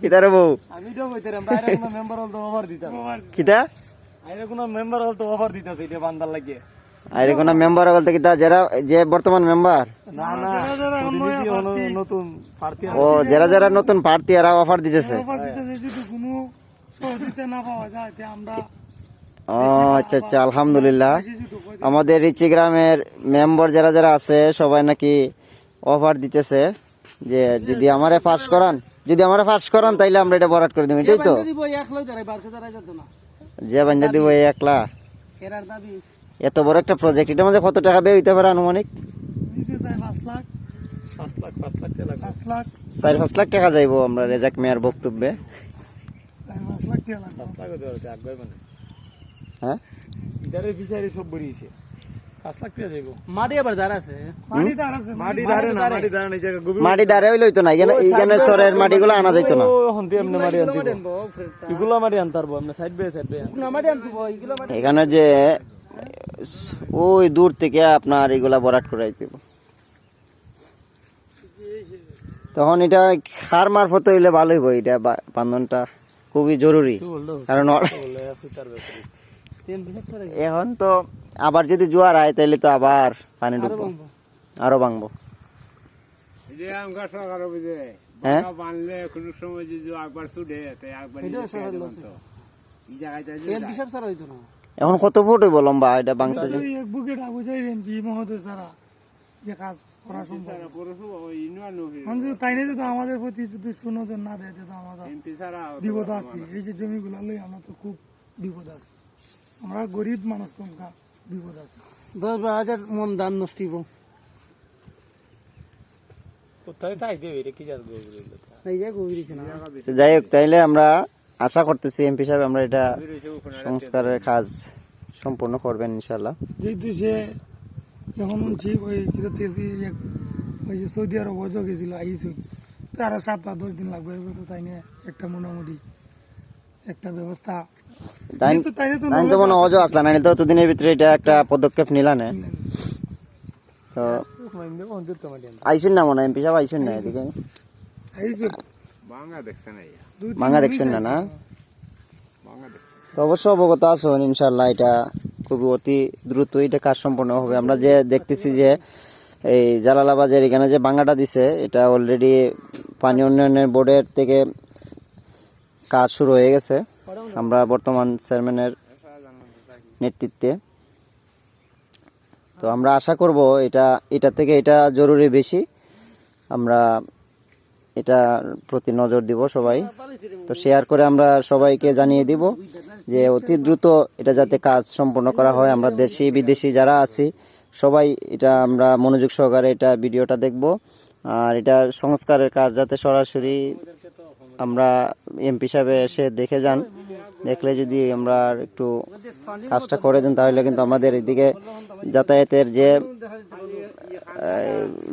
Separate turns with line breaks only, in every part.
কিতা রে বউ
আমি তো কইতাম বাইরে কোনো মেম্বার হল তো অফার দিতাম
কিতা?
বাইরে কোনো মেম্বার হল তো অফার দিতাছে এটা বান্দার
আরে কোন মেম্বার বলতে যারা যে বর্তমান মেম্বার
না না নতুন প্রার্থী
ও যারা যারা নতুন প্রার্থী এরা অফার দিতেছে।
কোনো সহযোগিতা না পাওয়া যায় তে আমরা
ও আচ্ছা আচ্ছা আলহামদুলিল্লাহ। আমাদের রিচি গ্রামের মেম্বার যারা যারা আছে সবাই নাকি অফার দিতেছে। যে যদি আমারে পাস করান যদি আমারে পাস করান তাইলে আমরা এটা বরাট করে দিব এটাই তো? যে বান্ধা দিব এই একলা।
এরার দাবি।
এত বড় একটা প্রজেক্ট এটা মধ্যে কত টাকা ব্যয় হইতে পারে আনুমানিক?
নিচে চাই পাঁচ লাখ।
পাঁচ লাখ পাঁচ লাখ টাকা
পাঁচ লাখ।
চার পাঁচ লাখ টাকা যাইবো আমরা রেজাক মেয়ার বক্তব্যে।
মানে।
হ্যাঁ?
ইদারে বিচারে সব বেরিয়েছে। মাটি দাঁড় না
এখানে সরের মাটিগুলো আনা যাইতো না। যে ওই দূর থেকে আপনার এগুলা বরাট দিব তখন এটা খার মারফত হইলে ভালো হইব এটা বান্ধনটা খুবই জরুরি। কারণ এখন তো আবার যদি জোয়ার আয় তাইলে তো আবার পানি ঢুকবো। আরও ভাঙবো। হ্যাঁ? এখন কত ফুট হইব লম্বা? এটা বাংসে যে?
কাজ করা সম্ভব। তাই আমাদের প্রতি যদি সুনজর না দেয় তো আমাদের বিপদ আছে। এই যে জমিগুলো লই আমরা তো খুব বিপদ আছে। আমরা গরিব মানুষ তো আমরা বিপদ আছে
দশ বারো হাজার মন দান নষ্ট হইব।
তো যাই হোক তাইলে আমরা আশা করতেছি এমপি সাহেব আমরা এটা সংস্কারের কাজ সম্পূর্ণ করবেন ইনশাল্লাহ
যেহেতু সে এখন শুনছি ওই ওই যে সৌদি আরব অজো গেছিল আইসি তো আরও সাত বা দশ দিন লাগবে তো তাই নিয়ে একটা মোটামুটি একটা ব্যবস্থা
তাই
তো
মনে অজ আসলা না তো দুদিনের ভিতরে এটা একটা পদক্ষেপ নিলানে তো আইসেন না মনে এমপি সাহেব আইসেন না এদিকে?
না
ভাঙা দেখছেন না না? তো অবশ্য অবগত আছেন ইনশাল্লাহ এটা খুবই অতি দ্রুত এটা কাজ সম্পন্ন হবে। আমরা যে দেখতেছি যে এই জালালাবাজের এখানে যে বাঙ্গাটা দিছে এটা অলরেডি পানি উন্নয়নের বোর্ডের থেকে কাজ শুরু হয়ে গেছে। আমরা বর্তমান চেয়ারম্যানের নেতৃত্বে। তো আমরা আশা করব এটা এটা থেকে এটা জরুরি বেশি। আমরা এটা প্রতি নজর দিব সবাই। তো শেয়ার করে আমরা সবাইকে জানিয়ে দিব যে অতি দ্রুত এটা যাতে কাজ সম্পন্ন করা হয়। আমরা দেশি, বিদেশি যারা আছি, সবাই এটা আমরা মনোযোগ সহকারে এটা ভিডিওটা দেখব। আর এটা সংস্কারের কাজ যাতে সরাসরি আমরা এমপি সাহেব এসে দেখে যান। দেখলে যদি আমরা একটু কাজটা করে দেন, তাহলে কিন্তু আমাদের এদিকে যাতায়াতের যে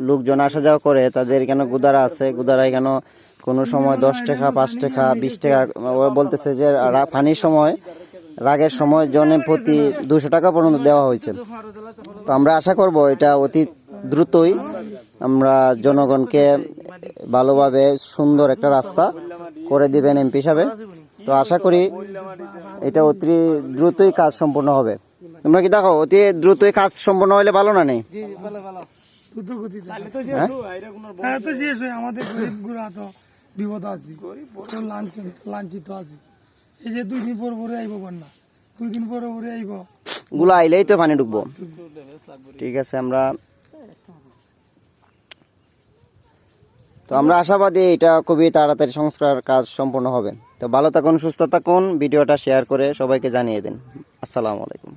লোকজন আসা যাওয়া করে, তাদের এখানে গুদারা আছে? গুদারা এখানে কোনো সময় দশ টাকা, পাঁচ টাকা, বিশ টাকা? বলতেছে যে পানির সময়, রাগের সময় জনে প্রতি দুশো টাকা পর্যন্ত দেওয়া হয়েছে। তো আমরা আশা করব এটা অতি দ্রুতই আমরা জনগণকে ভালোভাবে সুন্দর একটা রাস্তা করে দিবেন এমপি সাহেব। তো আশা করি এটা অতি দ্রুতই কাজ সম্পূর্ণ হবে। তোমরা কি দেখো অতি দ্রুতই কাজ সম্পন্ন হলে ভালো না নেই?
জি ভালো ভালো।
দ্রুত গতিতে
হ্যাঁ?
হ্যাঁ আমাদের গরিব তো বিপদ আছে। তো লাঞ্ছিত লাঞ্ছিত আছে। এই যে দুই দিন পর পরে আইব বন্যা। দুই দিন পরে পরে আইব।
গুলো আইলেই তো পানি ঢুকবো। ঠিক আছে আমরা তো আমরা আশাবাদী এটা খুবই তাড়াতাড়ি সংস্কার কাজ সম্পন্ন হবে। তো ভালো থাকুন, সুস্থ থাকুন, ভিডিওটা শেয়ার করে সবাইকে জানিয়ে দিন। আসসালামু আলাইকুম।